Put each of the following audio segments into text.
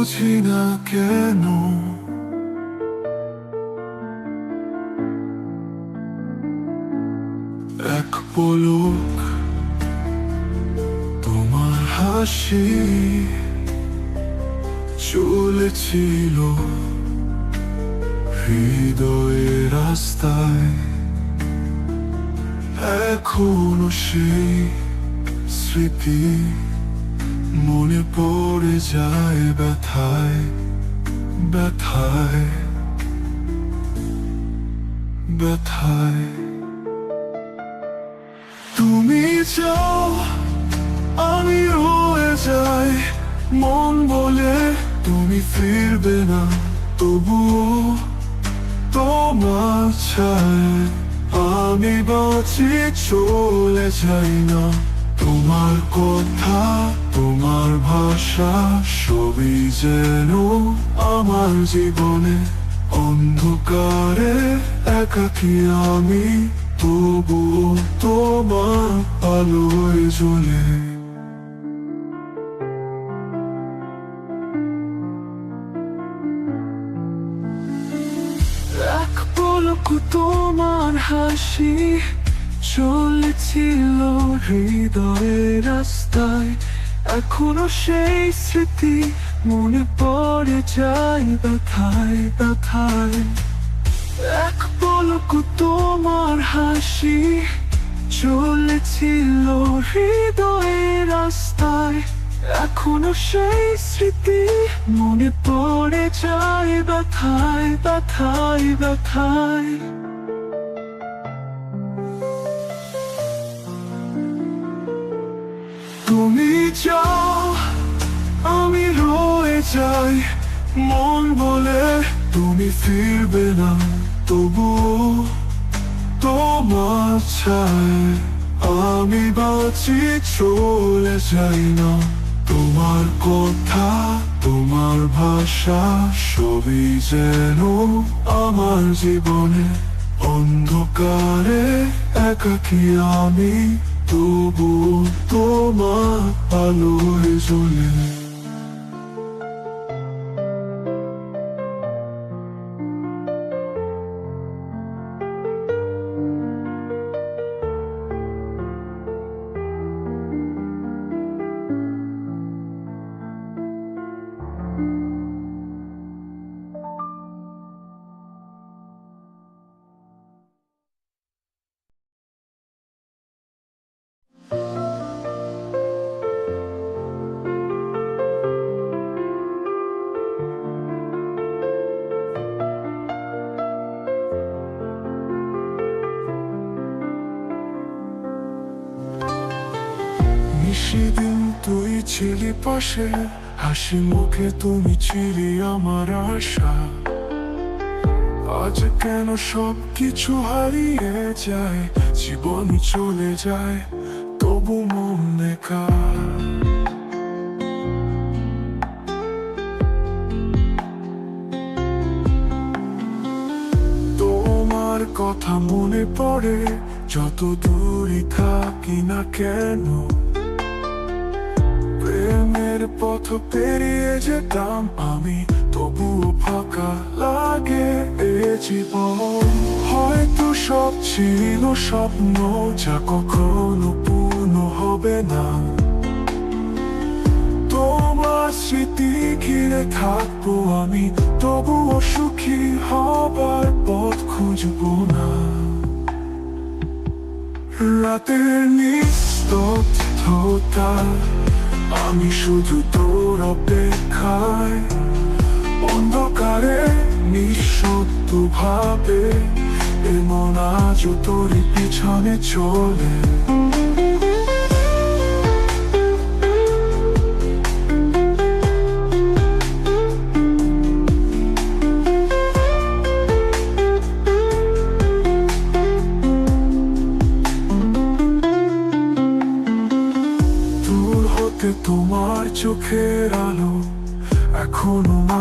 বুঝি না কেন? এক পলক তোমার হাসি চলেছিল হৃদয়ের রাস্তায়। এখনও সেই স্মৃতি মনে পড়ে যায় ব্যথায় ব্যথায় ব্যথায়। তুমি যাও আমি রয়ে যাই, মন বলে তুমি ফিরবে না, তবুও তোমার চাই আমি বাঁচি, চলে যাই না। তোমার কথা, তোমার ভাষা, সবই যেন আমার জীবনে অন্ধকারে, একাকি আমি তবু তোমার আলোয় জ্বলে। তোমার হাসি চলেছিল হৃদয়ের রাস্তায়, এখনও সেই স্মৃতি মনে পড়ে যায় ব্যথায় ব্যথায়। এক পলক তোমার হাসি চলেছিল হৃদয়ের রাস্তায়, এখনও সেই স্মৃতি মনে পড়ে যায় ব্যথায় ব্যথায় ব্যথায়। যাই মন বলে তুমি ফিরবে না, তবু তোমার চাই আমি বাঁচি, চলে যাই না। তোমার কথা, তোমার ভাষা, সবই যেন আমার জীবনে। অন্ধকারে একাকি আমি, তবু তোমার আলোয় জ্বলে। নিশিদিন তুই ছিলি পাশে। হাসি মুখে তুমি ছিলি আমার আশা। আজ কেন সব কিছু হারিয়ে যায়? জীবন চলে যায়, তবু মনে কার তোমার কথা মনে পড়ে যত দূরই থাকি না কেন? পথ পেরিয়ে যেতাম আমি, তবুও ফাঁকা লাগে জীবন। হয়তো সব ছিল স্বপ্ন, যা কখনো পূর্ণ হবে না। তোমার স্মৃতি ঘিরে থাকব আমি, তবুও সুখী হবার পথ খুঁজবো না। রাতের নিস্তব্ধতা আমি শুধু তোর অপেক্ষায়। অন্ধকারে নিঃশব্দ ভাবে এমন আজ তোর পিছনে চলে।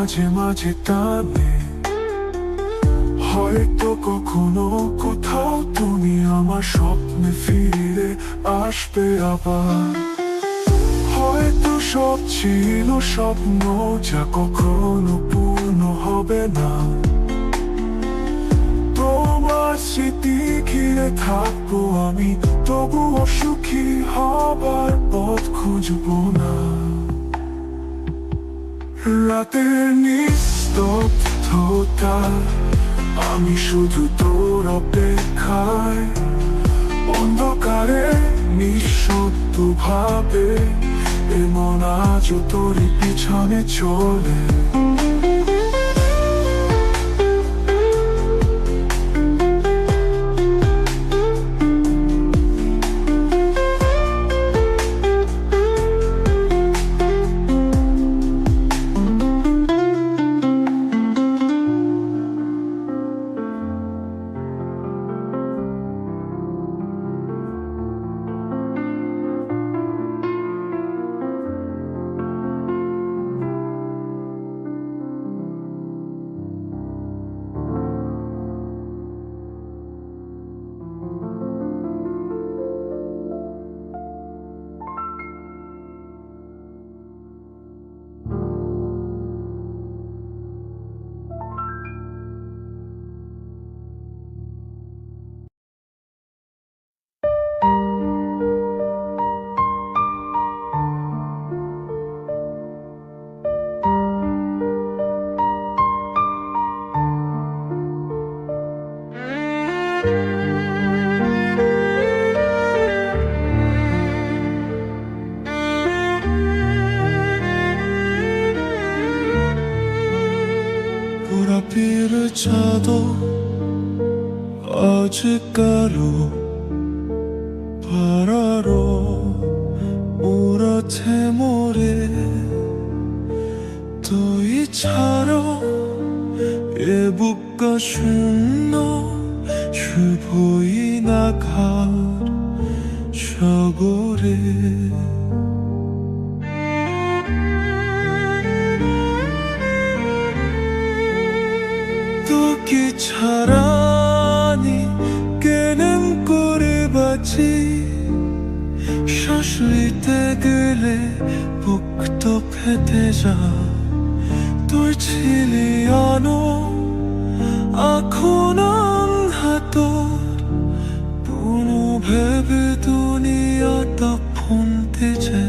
মাঝে মাঝে টানে। হয়তো কখনো কোথাও তুমি আমার স্বপ্নে ফিরে আসবে আবার। হয়তো সব ছিল স্বপ্ন যা কখনো পূর্ণ হবে না। তোমার স্মৃতি ঘিরে থাকব আমি, তবুও সুখী হবার পথ খুঁজবো না। রাতের নিস্তব্ধতা আমি শুধু তোর অপেক্ষায়। অন্ধকারে নিঃশব্দ ভাবে এমন আজ তোর পিছনে চলে। 너의 차로 예복과 춘노 주보이 나가 저고래 기차라니 깨는 꼴을 봤지 셔슬 때 그래 복도 패대자 ছিলি আনো এখন হাত পুনো ভেবে দুনিয়াটা ফুনতে চাই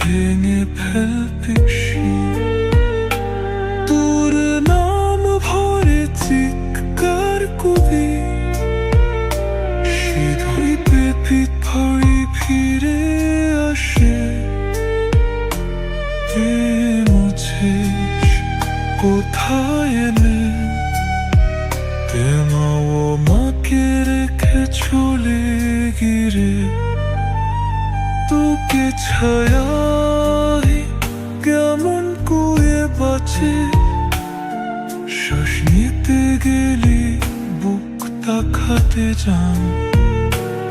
ভেঙে ফেলবিসি তোর তাকাতে যান।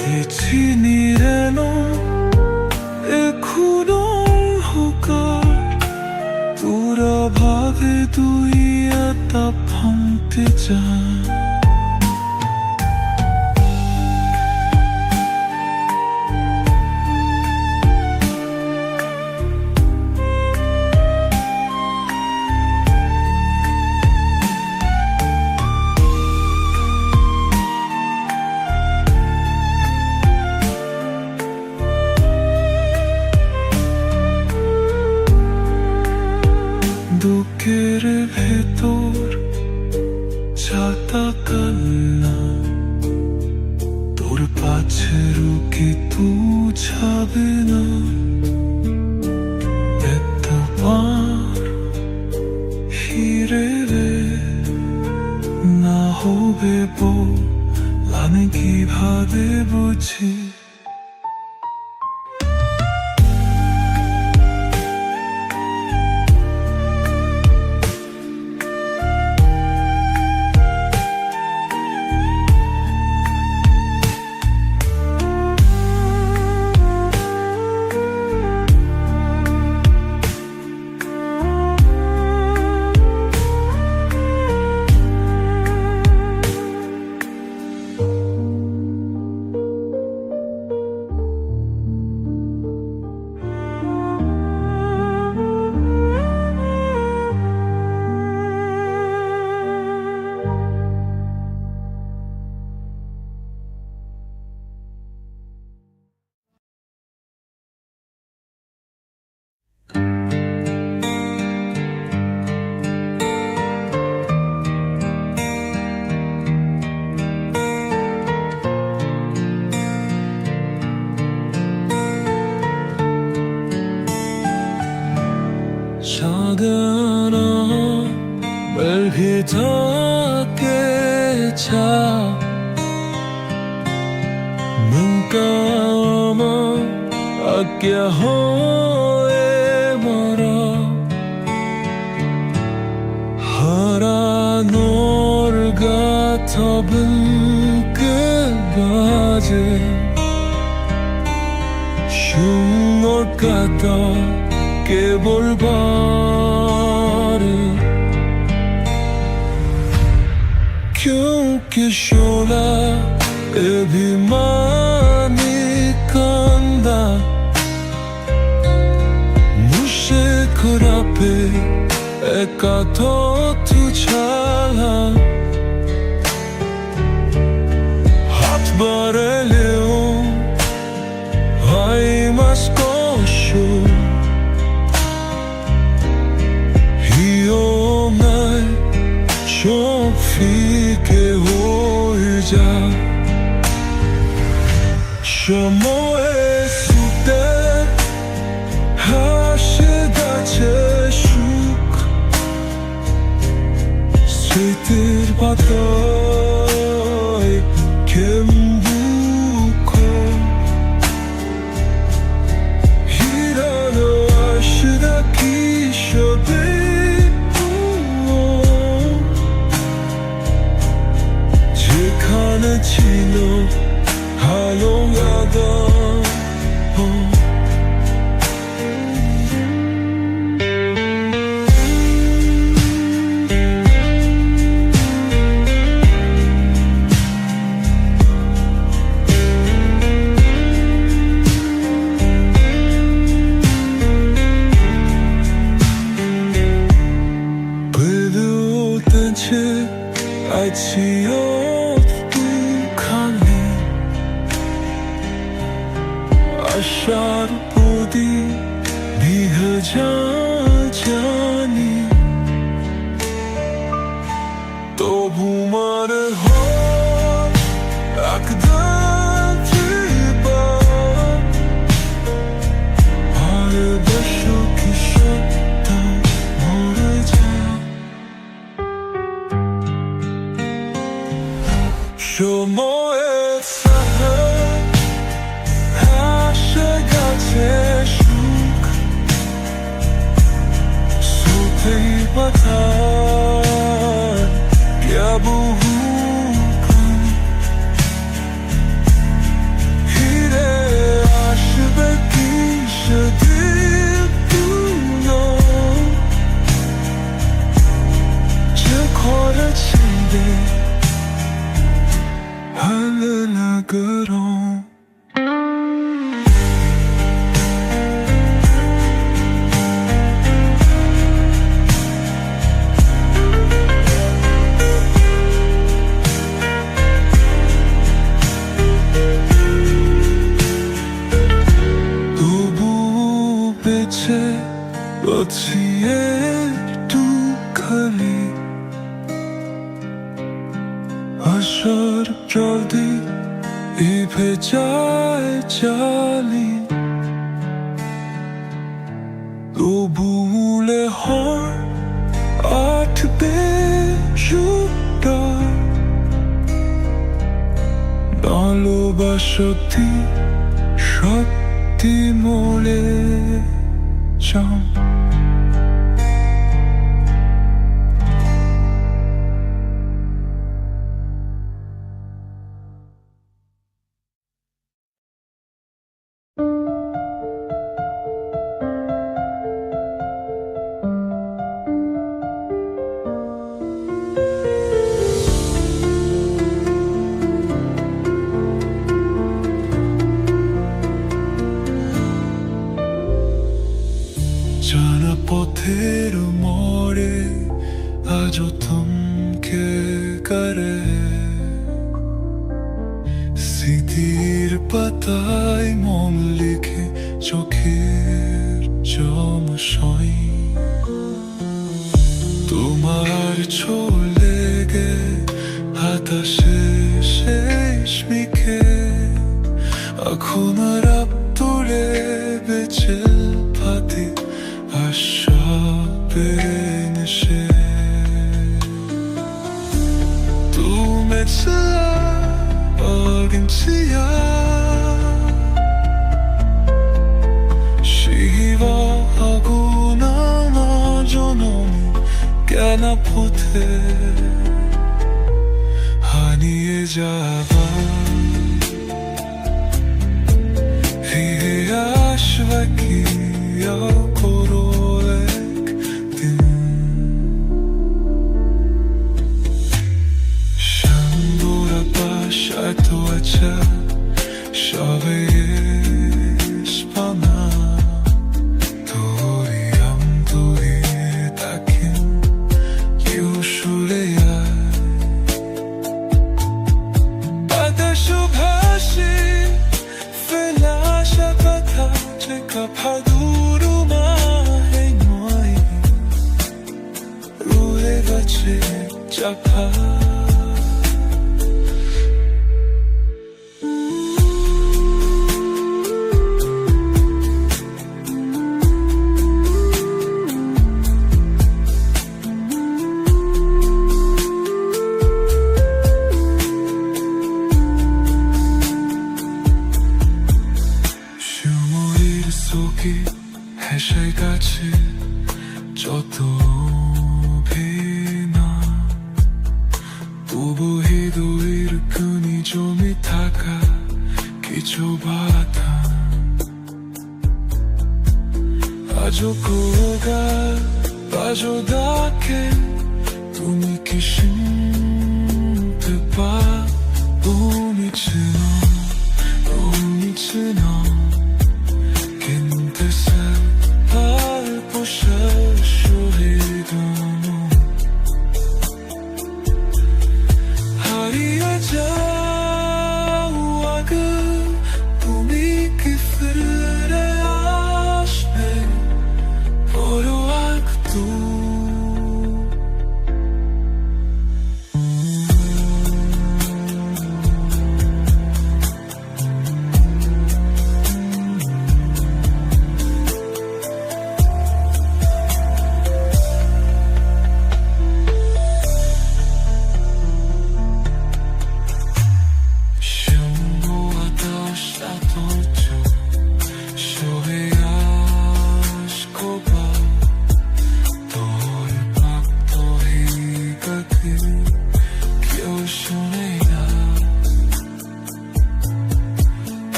দিচ্ছি নিরেন এখনও হুকার তোরা ভাবে তুই এত ভাঙতে যান বুকের ভেতর ছাতা কান্না তোর পাছে রুকে তু ছাবে না Mente yo no cata que volvar Kyun ki shola ebimani kanda. Mushe kurape ekator тільки воюся, що моя. বছর প্রদি ইভে চায় চালি। তবুলে হর আঠ পে ভালোবাসতি সত্যি মোলে বাতাসে শেষ মিখে এখন তুলে বেঁচে পাতি আশা পেনেশে তুমি ছাড়া অগিনসিয়া শিবা আগুনা না জনম কেন পথে। যাওয়া ফিরে আসবা কি 바조고가 바조다게 꿈이 귀신 뜻봐 우미츠노 우미츠노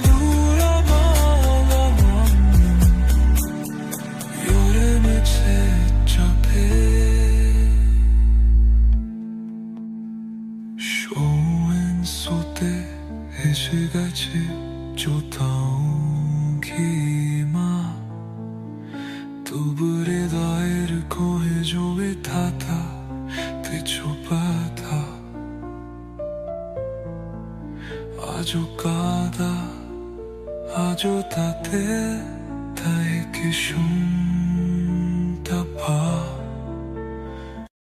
your lose.